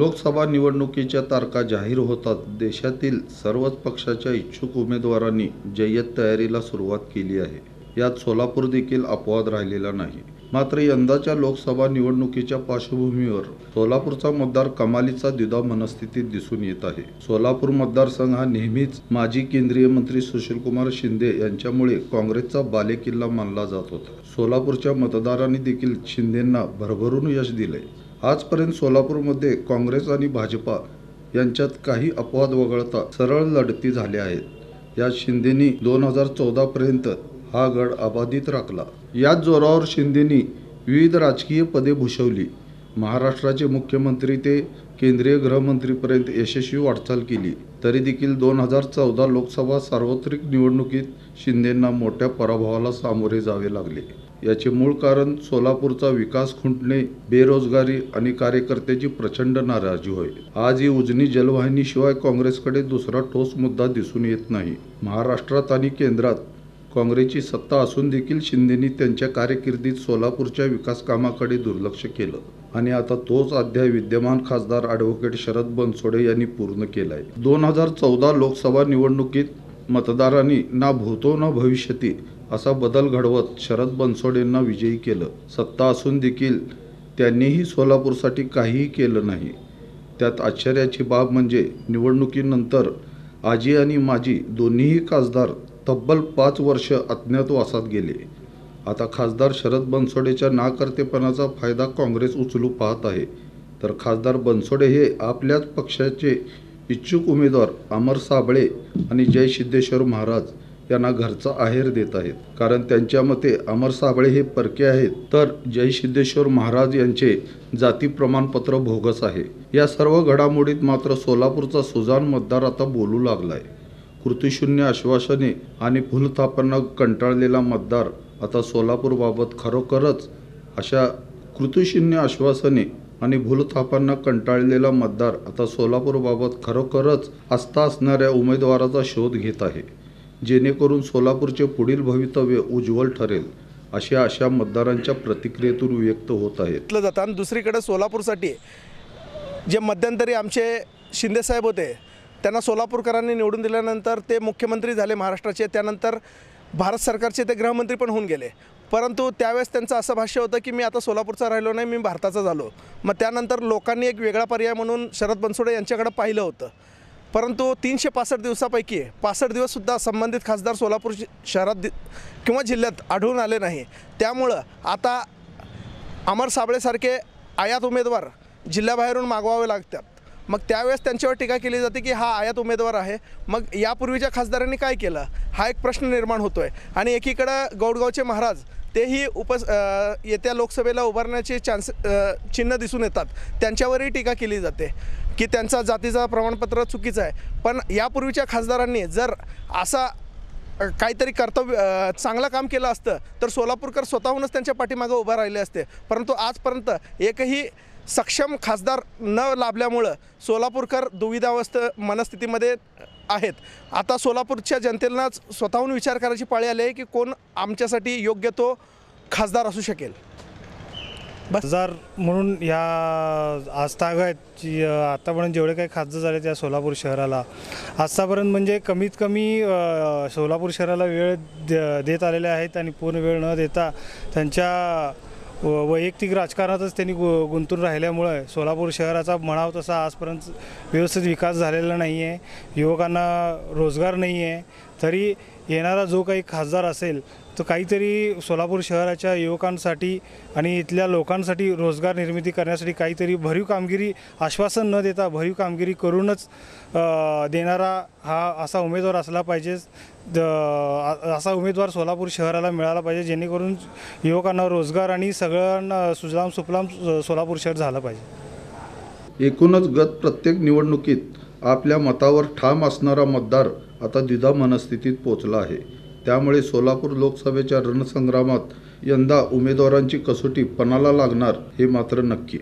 लोकसभा निवडणुकीच्या तारखा जाहीर होतात. देशातील सर्वच पक्षाच्या इच्छुक उमेदवारांनी जय्यत तयारीला सुरुवात केली आहे. यात सोलापूर देखील अपवाद राहिलेला नाही. मात्र यंदाच्या लोकसभा निवडणुकीच्या पार्श्वभूमीवर सोलापूरचा मतदार कमालीचा द्विधा मनस्थितीत दिसून येत आहे. सोलापूर मतदारसंघ हा नेहमीच माजी केंद्रीय मंत्री सुशीलकुमार शिंदे यांच्यामुळे काँग्रेसचा बालेकिल्ला मानला जात होता. सोलापूरच्या मतदारांनी देखील शिंदेंना भरभरून यश दिले आजपर्यंत सोलापूरमध्ये काँग्रेस आणि भाजपा यांच्यात काही अपवाद वगळता सरळ लढती झाल्या आहेत. यात शिंदेनी दोन हजार चौदापर्यंत हा गड अबाधित राखला. याच जोरावर शिंदेनी विविध राजकीय पदे भूषवली. महाराष्ट्राचे मुख्यमंत्री ते केंद्रीय गृहमंत्रीपर्यंत यशस्वी वाटचाल केली. तरी देखील दोन हजार चौदा लोकसभा सार्वत्रिक निवडणुकीत शिंदेंना मोठ्या पराभवाला सामोरे जावे लागले. याचे मूळ कारण सोलापूरचा विकास खुंटणे बेरोजगारी आणि कार्यकर्त्याची प्रचंड नाराजी होय. आज ही उजनी जलवाहिनीशिवाय काँग्रेसकडे दुसरा ठोस मुद्दा दिसून येत नाही. महाराष्ट्रात आणि केंद्रात काँग्रेसची सत्ता असून देखील शिंदेनी त्यांच्या कारकिर्दीत सोलापूरच्या विकास कामाकडे दुर्लक्ष केलं. आणि आता तोच अध्याय विद्यमान खासदार ॲडव्होकेट शरद बनसोडे यांनी पूर्ण केलाय. दोन हजार चौदा लोकसभा निवडणुकीत मतदारांनी ना भूतो ना भविष्यती असा बदल घडवत शरद बनसोडेंना विजयी केलं. सत्ता असून देखील त्यांनीही सोलापूरसाठी काहीही केलं नाही. त्यात आश्चर्याची बाब म्हणजे निवडणुकीनंतर आजी आणि माजी दोन्हीही खासदार तब्बल पाच वर्ष अज्ञातवासात गेले. आता खासदार शरद बनसोडेच्या नाकर्तेपणाचा फायदा काँग्रेस उचलू पाहत आहे. तर खासदार बनसोडे हे आपल्याच पक्षाचे इच्छुक उमेदवार अमर साबळे आणि जय सिद्धेश्वर महाराज यांना घरचा आहेर देत आहेत. कारण त्यांच्या मते अमर साबळे हे परके आहेत. तर जय सिद्धेश्वर महाराज यांचे जाती प्रमाणपत्र भोगस आहे. या सर्व घडामोडीत मात्र सोलापूरचा सुजान मतदार आता बोलू लागलाय. कृतीशून्य आश्वासने आणि फुलथापांना कंटाळलेला मतदार आता सोलापूरबाबत खरोखरच अशा कृतीशून्य आश्वासने आणि भूलथापांना कंटाळलेला मतदार आता सोलापूरबाबत खरोखरच आस्था असणाऱ्या उमेदवाराचा शोध घेत आहे. जेणेकरून सोलापूरचे पुढील भवितव्य उज्ज्वल ठरेल अशा अशा मतदारांच्या प्रतिक्रियेतून व्यक्त होत आहेत घेतलं जातं. आणि दुसरीकडे सोलापूरसाठी जे मध्यंतरी आमचे शिंदेसाहेब होते त्यांना सोलापूरकरांनी निवडून दिल्यानंतर ते मुख्यमंत्री झाले महाराष्ट्राचे त्यानंतर भारत सरकारचे ते गृहमंत्री पण होऊन गेले. परंतु त्यावेळेस त्यांचं असं भाष्य होतं की मी आता सोलापूरचा राहिलो नाही मी भारताचा झालो. मग त्यानंतर लोकांनी एक वेगळा पर्याय म्हणून शरद बनसोडे यांच्याकडे पाहिलं होतं. परंतु तीनशे पासष्ट दिवसापैकी पासष्ट दिवससुद्धा संबंधित खासदार सोलापूर शहरात दि किंवा जिल्ह्यात आढळून आले नाही. त्यामुळं आता अमर साबळेसारखे आयात उमेदवार जिल्ह्याबाहेरून मागवावे लागतात. मग त्यावेळेस त्यांच्यावर टीका केली जाते की हा आयात उमेदवार आहे. मग यापूर्वीच्या खासदारांनी काय केलं? हा एक प्रश्न निर्माण होतो आहे आणि एकीकडं गौडगावचे महाराज तेही उप येत्या लोकसभेला उभारण्याचे चान्स चिन्ह दिसून येतात. त्यांच्यावरही टीका केली जाते की त्यांचा जातीचा प्रमाणपत्र चुकीचं आहे. पण यापूर्वीच्या खासदारांनी जर असा काहीतरी कर्तव्य चांगलं काम केलं असतं तर सोलापूरकर स्वतःहूनच त्यांच्या पाठीमागं उभं राहिले असते. परंतु आजपर्यंत एकही सक्षम खासदार न लाभल्यामुळं सोलापूरकर दुविधावस्थ मनस्थितीमध्ये आहेत. आता सोलापूरच्या जनतेलाच स्वतःहून विचार करायची पाळी आली आहे की कोण आमच्यासाठी योग्य तो खासदार असू शकेल. खासदार म्हणून ह्या आजतागायत जी आतापर्यंत जेवढे काही खासदार झाले त्या सोलापूर शहराला आजतापर्यंत म्हणजे कमीत कमी सोलापूर शहराला वेळ द- देत आलेले आहेत आणि पूर्ण वेळ न देता त्यांच्या वैयक्तिक राजकारणातच त्यांनी गु गुंतून राहिल्यामुळं सोलापूर शहराचा म्हणाव तसा आजपर्यंत व्यवस्थित विकास झालेला नाही आहे युवकांना रोजगार नाही आहे तरी येणारा जो काही खासदार असेल तर काहीतरी सोलापूर शहराच्या युवकांसाठी आणि इथल्या लोकांसाठी रोजगार निर्मिती करण्यासाठी काहीतरी भरीव कामगिरी आश्वासन न देता भरीव कामगिरी करूनच देणारा हा असा उमेदवार असला पाहिजे द असा उमेदवार सोलापूर शहराला मिळाला पाहिजे जेणेकरून युवकांना रोजगार आणि सगळ्यांना सुजलाम सुफलाम सोलापूर शहर झालं पाहिजे. एकूणच गत प्रत्येक निवडणुकीत आपल्या मतावर ठाम असणारा मतदार आता द्विधा मनस्थितीत पोचला आहे. त्यामुळे सोलापूर लोकसभेच्या रणसंग्रामात यंदा उमेदवारांची कसोटी पणाला लागणार हे मात्र नक्की